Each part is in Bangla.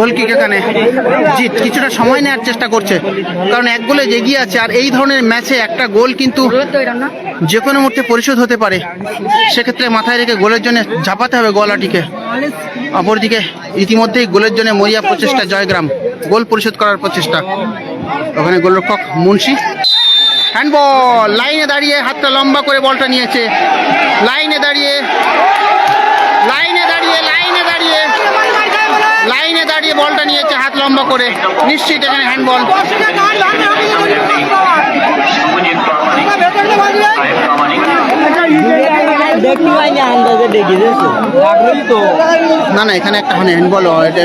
গোলকিক এখানে জিত। কিছুটা সময় নেওয়ার চেষ্টা করছে। কারণ এক গোলে এগিয়ে আছে। আর এই ধরনের ম্যাচে একটা গোল কিন্তু যে কোনো মুহূর্তে পরিশোধ হতে পারে। সেক্ষেত্রে মাথায় রেখে গোলের জন্য ঝাঁপাতে হবে গলাটিকে। অপরদিকে ইতিমধ্যেই গোলের জন্য মরিয়া প্রচেষ্টা, জয়গ্রাম। গোল পরিশোধ করার প্রচেষ্টা। ওখানে গোলরক্ষক মুন্সি। হ্যান্ডবল! লাইনে দাঁড়িয়ে হাতটা লম্বা করে বলটা নিয়েছে। লাইনে দাঁড়িয়ে, লাইনে করে নিশ্চিত এখানে হ্যান্ডবল না না, এখানে একটা হ্যান্ডবল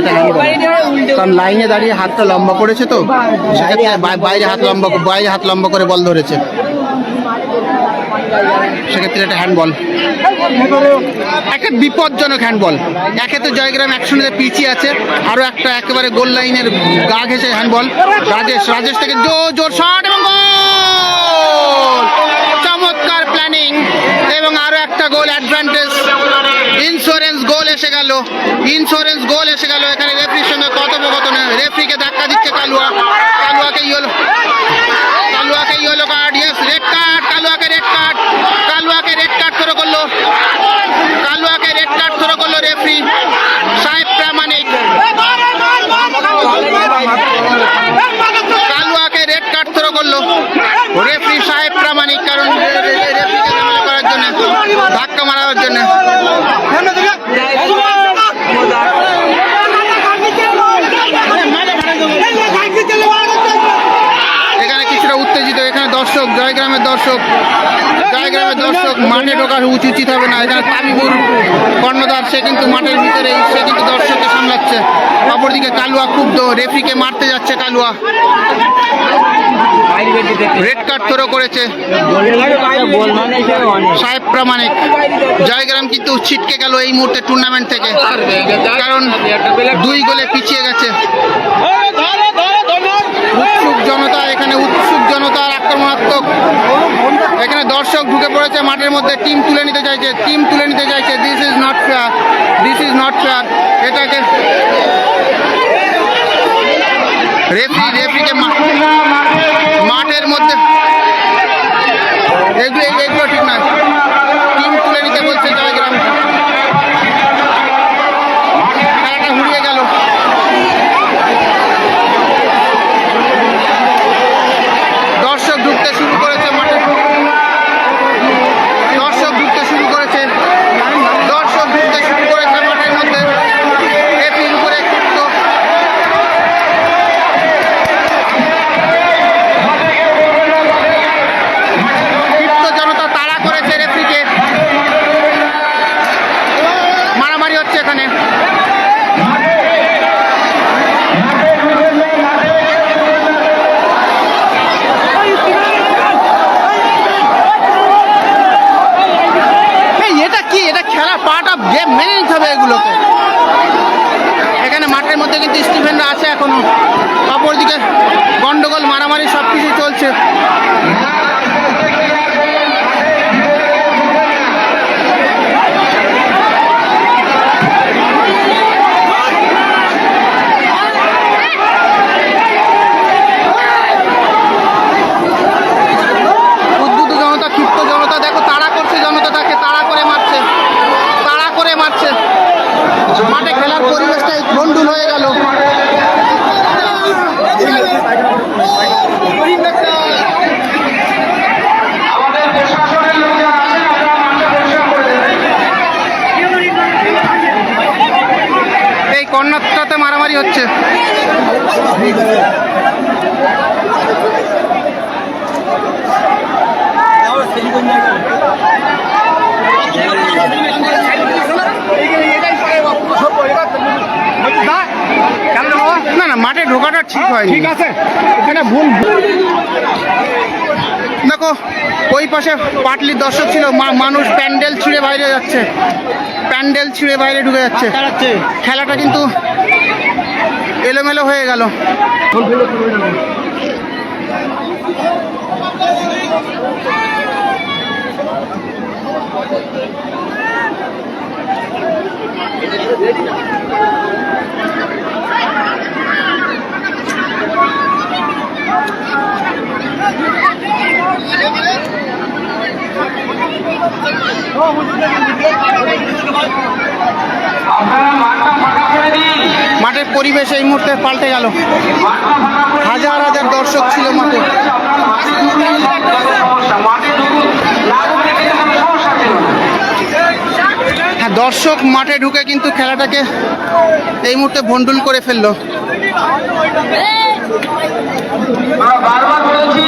হ্যান্ডবল কারণ লাইনে দাঁড়িয়ে হাতটা লম্বা করেছে তো বাইরে হাত লম্বা বাইরে হাত লম্বা করে বল ধরেছে। সেক্ষেত্রে এটা হ্যান্ডবল একটা বিপজ্জনক হ্যান্ডবল একে তো জয়গ্রাম একশনে পিছিয়ে আছে আরও একটা একেবারে গোল লাইনের গা ঘেসে হ্যান্ডবল রাজেশ রাজেশ থেকে জোর জোর শট এবং গোল চমৎকার প্ল্যানিং এবং আরও একটা গোল অ্যাডভান্টেজ ইন্স্যুরেন্স গোল এসে গেল। ইন্স্যুরেন্স গোল এসে গেল। এখানে রেফরির সঙ্গে কথোপকথনে। রেফরিকে ধাক্কা দিচ্ছে কালুয়া। কালুয়াকে yellow কালুয়াকে yellow card yes red card কালুয়াকে red card কালুয়াকে রেড কার্ড থ্রো করল কালুয়াকে রেড কার্ড থ্রো করল রেফরি সাহেব প্রামাণিক কালুয়াকে রেড কার্ড থ্রো করল রেফরি সাহেব প্রামাণিক কারণ রে- রে- রে- রেফরিকে ঝামেলা করার জন্য ধাক্কা মারার জন্য এখানে কিছুটা উত্তেজিত। এখানে দর্শক, জয়গ্রামের দর্শক জয়গ্রামের দর্শক মাঠে ঢোকার উচিত হবে না। এখানে তাবিবুর কর্ণধার, সে কিন্তু মাঠের ভিতরে, সে কিন্তু দর্শককে সামলাচ্ছে। অপরদিকে কালুয়া ক্ষুব্ধ, রেফরিকে মারতে যাচ্ছে কালুয়া। রেড কার্ড থ্রো করেছে সাহেব প্রামাণিক। জয়গ্রাম কিন্তু ছিটকে গেল এই মুহূর্তে টুর্নামেন্ট থেকে। কারণ দুই গোলে পিছিয়ে গেছে। দর্শক ঢুকে পড়েছে মাঠের মধ্যে, টিম তুলে নিতে চাইছে, টিম তুলে নিতে চাইছে। This is not fair this is not fair এটাকে রেফি রেফিকে মাঠের মধ্যে গেম মেনে নিতে হবে এগুলোকে। এখানে মাঠের মধ্যে কিন্তু স্টিফেনরা আছে এখন। অপরদিকে গন্ডগোল, মারামারি সব কিছু চলছে। কর্নারটাতে মারামারি হচ্ছে। না না মাঠে ঢোকাটা ঠিক হয় ঠিক আছে। এখানে ভুল দেখো ওই পাশে পাটলির দর্শক ছিল মানুষ প্যান্ডেল ছিঁড়ে বাইরে যাচ্ছে। প্যান্ডেল ছিঁড়ে বাইরে ঢুকে যাচ্ছে। খেলাটা কিন্তু এলোমেলো হয়ে গেল। মাঠের পরিবেশ এই মুহূর্তে পাল্টে গেল। হাজার হাজার দর্শক ছিল মাঠে। হ্যাঁ দর্শক মাঠে ঢুকে কিন্তু খেলাটাকে এই মুহূর্তে ভন্ডুল করে ফেলল। বারবার বলেছি